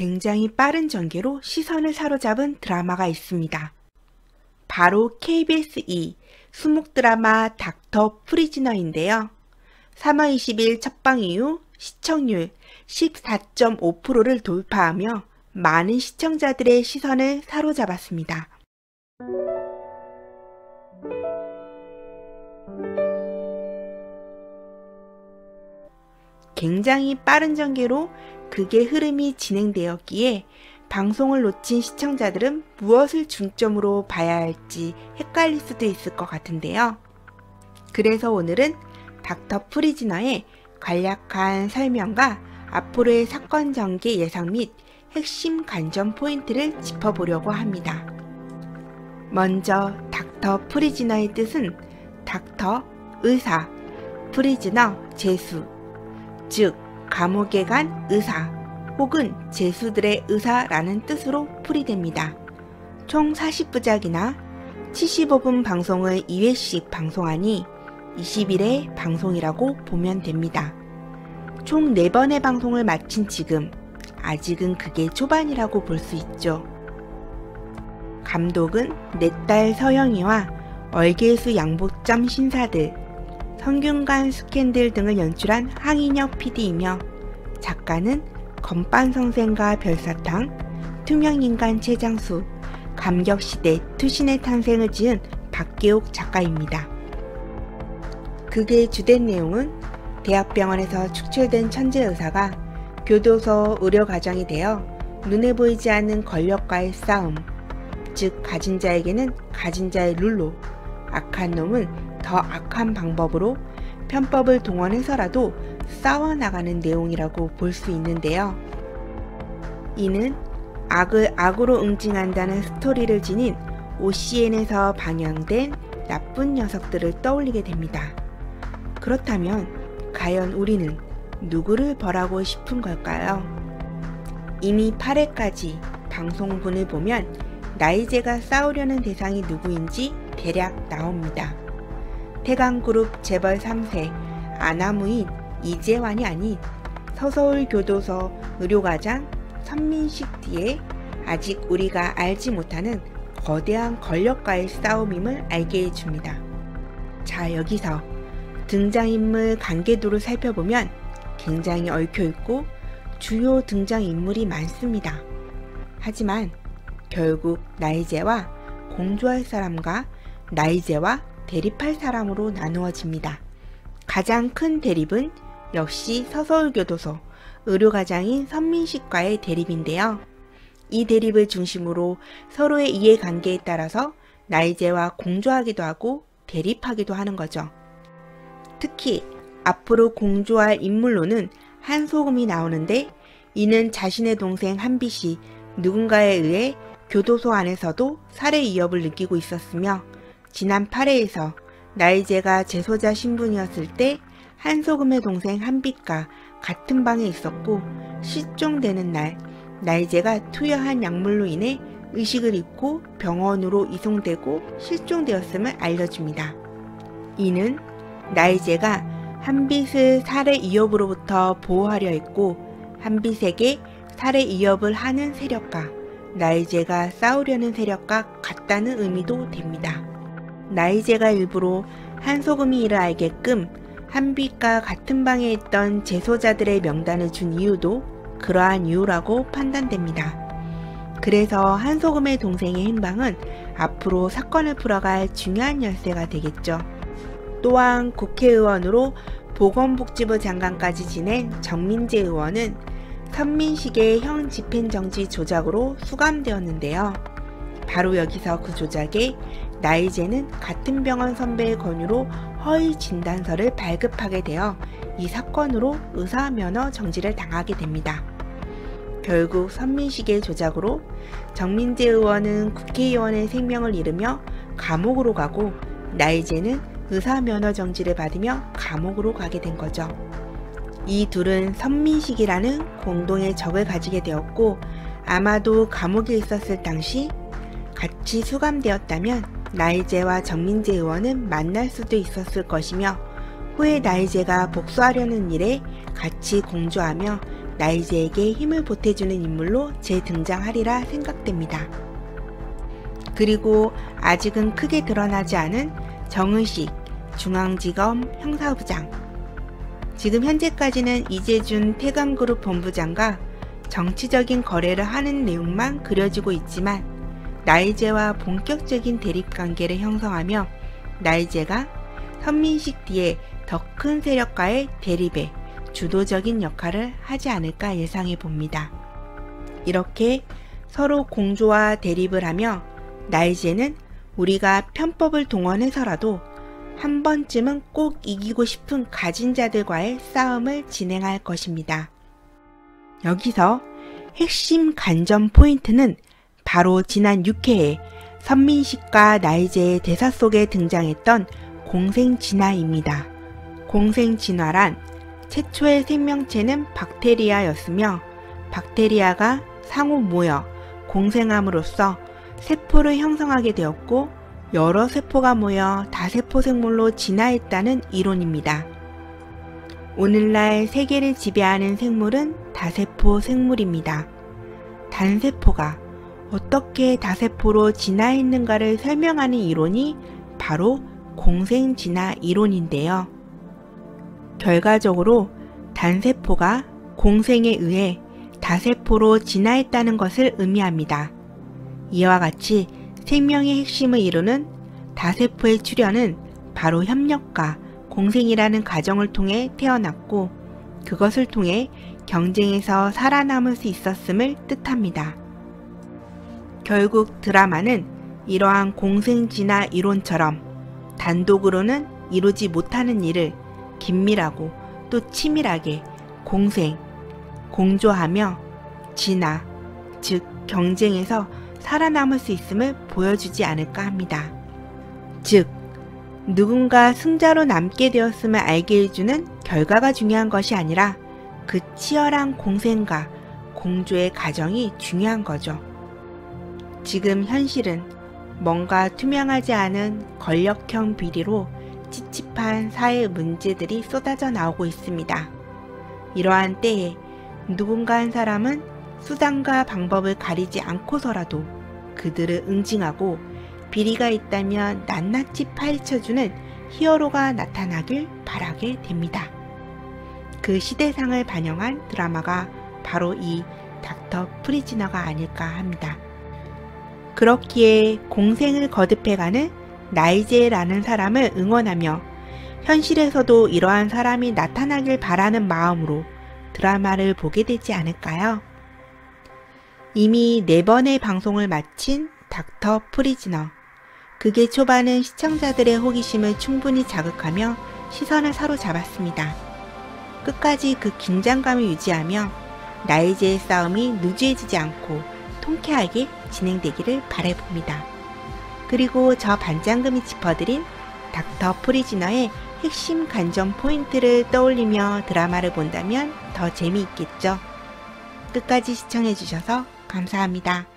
굉장히 빠른 전개로 시선을 사로잡은 드라마가 있습니다. 바로 KBS2 수목 드라마 닥터 프리즈너인데요. 3월 20일 첫방 이후 시청률 14.5%를 돌파하며 많은 시청자들의 시선을 사로잡았습니다. 굉장히 빠른 전개로 극의 흐름이 진행되었기에 방송을 놓친 시청자들은 무엇을 중점으로 봐야 할지 헷갈릴 수도 있을 것 같은데요. 그래서 오늘은 닥터 프리즈너의 간략한 설명과 앞으로의 사건 전개 예상 및 핵심 관전 포인트를 짚어보려고 합니다. 먼저 닥터 프리즈너의 뜻은 닥터, 의사, 프리즈너, 제수, 즉 감옥에 간 의사 혹은 제수들의 의사라는 뜻으로 풀이됩니다. 총 40부작이나 75분 방송을 2회씩 방송하니 20일의 방송이라고 보면 됩니다. 총 4번의 방송을 마친 지금 아직은 그게 초반이라고 볼 수 있죠. 감독은 내 딸 서영이와 얼개수 양복점 신사들, 성균관 스캔들 등을 연출한 항인혁 PD이며 작가는 건반성생과 별사탕, 투명인간 최장수, 감격시대 투신의 탄생을 지은 박계옥 작가입니다. 극의 주된 내용은 대학병원에서 축출된 천재 의사가 교도소 의료과정이 되어 눈에 보이지 않는 권력과의 싸움, 즉 가진 자에게는 가진 자의 룰로, 악한 놈은 더 악한 방법으로 편법을 동원해서라도 싸워나가는 내용이라고 볼 수 있는데요. 이는 악을 악으로 응징한다는 스토리를 지닌 OCN에서 방영된 나쁜 녀석들을 떠올리게 됩니다. 그렇다면 과연 우리는 누구를 벌하고 싶은 걸까요? 이미 8회까지 방송분을 보면 나이제가 싸우려는 대상이 누구인지 대략 나옵니다. 태강그룹 재벌 3세 아나무인 이재환이 아닌 서서울교도소 의료과장 선민식 뒤에 아직 우리가 알지 못하는 거대한 권력과의 싸움임을 알게 해줍니다. 자 여기서 등장인물 관계도를 살펴보면 굉장히 얽혀있고 주요 등장인물이 많습니다. 하지만 결국 나이제와 공조할 사람과 나이제와 대립할 사람으로 나누어집니다. 가장 큰 대립은 역시 서서울교도소 의료과장인 선민식과의 대립인데요. 이 대립을 중심으로 서로의 이해관계에 따라서 나이제와 공조하기도 하고 대립하기도 하는 거죠. 특히 앞으로 공조할 인물로는 한소금이 나오는데 이는 자신의 동생 한빛이 누군가에 의해 교도소 안에서도 살해 위협을 느끼고 있었으며 지난 8회에서 나이제가 재소자 신분이었을 때 한소금의 동생 한빛과 같은 방에 있었고 실종되는 날 나이제가 투여한 약물로 인해 의식을 잃고 병원으로 이송되고 실종되었음을 알려줍니다. 이는 나이제가 한빛을 살해 위협으로부터 보호하려 했고 한빛에게 살해 위협을 하는 세력과 나이제가 싸우려는 세력과 같다는 의미도 됩니다. 나이제가 일부러 한소금이 이를 알게끔 한빛과 같은 방에 있던 재소자들의 명단을 준 이유도 그러한 이유라고 판단됩니다. 그래서 한소금의 동생의 행방은 앞으로 사건을 풀어갈 중요한 열쇠가 되겠죠. 또한 국회의원으로 보건복지부 장관까지 지낸 정민재 의원은 선민식의 형 집행정지 조작으로 수감되었는데요. 바로 여기서 그 조작에 나이제는 같은 병원 선배의 권유로 허위 진단서를 발급하게 되어 이 사건으로 의사 면허 정지를 당하게 됩니다. 결국 선민식의 조작으로 정민재 의원은 국회의원의 생명을 잃으며 감옥으로 가고 나이제는 의사 면허 정지를 받으며 감옥으로 가게 된 거죠. 이 둘은 선민식이라는 공동의 적을 가지게 되었고 아마도 감옥에 있었을 당시 같이 수감되었다면 나이제와 정민재 의원은 만날 수도 있었을 것이며 후에 나이제가 복수하려는 일에 같이 공조하며 나이제에게 힘을 보태주는 인물로 재등장하리라 생각됩니다. 그리고 아직은 크게 드러나지 않은 정의식 중앙지검 형사부장 지금 현재까지는 이재준 태강그룹 본부장과 정치적인 거래를 하는 내용만 그려지고 있지만 나이제와 본격적인 대립관계를 형성하며 나이제가 선민식 뒤에 더 큰 세력과의 대립에 주도적인 역할을 하지 않을까 예상해 봅니다. 이렇게 서로 공조와 대립을 하며 나이제는 우리가 편법을 동원해서라도 한 번쯤은 꼭 이기고 싶은 가진 자들과의 싸움을 진행할 것입니다. 여기서 핵심 간점 포인트는 바로 지난 6회에 선민식과 나이제의 대사 속에 등장했던 공생진화입니다. 공생진화란 최초의 생명체는 박테리아였으며 박테리아가 상호 모여 공생함으로써 세포를 형성하게 되었고 여러 세포가 모여 다세포 생물로 진화했다는 이론입니다. 오늘날 세계를 지배하는 생물은 다세포 생물입니다. 단세포가 어떻게 다세포로 진화했는가를 설명하는 이론이 바로 공생 진화 이론인데요. 결과적으로 단세포가 공생에 의해 다세포로 진화했다는 것을 의미합니다. 이와 같이 생명의 핵심을 이루는 다세포의 출현은 바로 협력과 공생이라는 과정을 통해 태어났고 그것을 통해 경쟁에서 살아남을 수 있었음을 뜻합니다. 결국 드라마는 이러한 공생진화 이론처럼 단독으로는 이루지 못하는 일을 긴밀하고 또 치밀하게 공생, 공조하며 진화, 즉 경쟁에서 살아남을 수 있음을 보여주지 않을까 합니다. 즉, 누군가 승자로 남게 되었음을 알게 해주는 결과가 중요한 것이 아니라 그 치열한 공생과 공조의 과정이 중요한 거죠. 지금 현실은 뭔가 투명하지 않은 권력형 비리로 찝찝한 사회 문제들이 쏟아져 나오고 있습니다. 이러한 때에 누군가 한 사람은 수단과 방법을 가리지 않고서라도 그들을 응징하고 비리가 있다면 낱낱이 파헤쳐주는 히어로가 나타나길 바라게 됩니다. 그 시대상을 반영한 드라마가 바로 이 닥터 프리즈너가 아닐까 합니다. 그렇기에 공생을 거듭해가는 나이제라는 사람을 응원하며 현실에서도 이러한 사람이 나타나길 바라는 마음으로 드라마를 보게 되지 않을까요? 이미 네 번의 방송을 마친 닥터 프리즈너. 그게 초반은 시청자들의 호기심을 충분히 자극하며 시선을 사로잡았습니다. 끝까지 그 긴장감을 유지하며 나이제의 싸움이 누지해지지 않고 통쾌하게 진행되기를 바라봅니다. 그리고 저 반장금이 짚어드린 닥터 프리즈너의 핵심 관전 포인트를 떠올리며 드라마를 본다면 더 재미있겠죠. 끝까지 시청해주셔서 감사합니다.